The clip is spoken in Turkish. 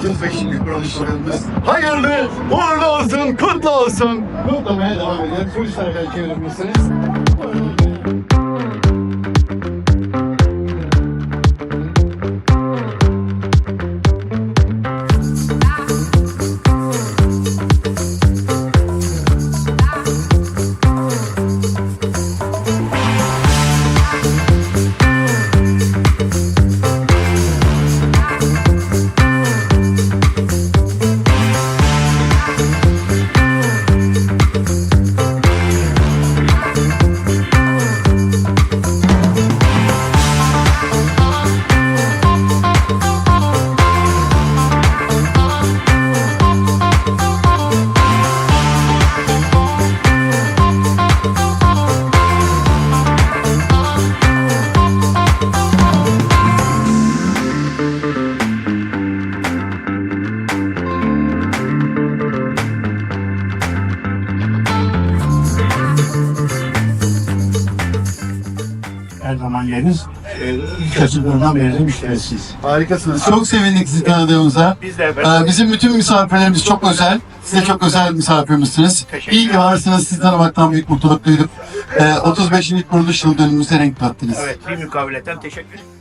35 yıllık kuruluşlarımız. Hayırlı, uğurlu olsun, kutlu olsun. Kutlamaya devam edelim. Polis tarafa çevirebilirsiniz. Her zaman yeriniz e, ilk açıldığından beri de müşterisiyiz. Harikasınız. Çok sevindik sizi tanıdığımıza. Biz de efendim. Ee, bizim bütün misafirlerimiz çok özel. Size çok özel misafirimizsiniz. İyi ki varsınız. Sizi tanımaktan büyük mutluluk duyduk. Ee, 35. kuruluş yıl dönümümüze renk kattınız. Evet, bir mukaveletten teşekkür ederim.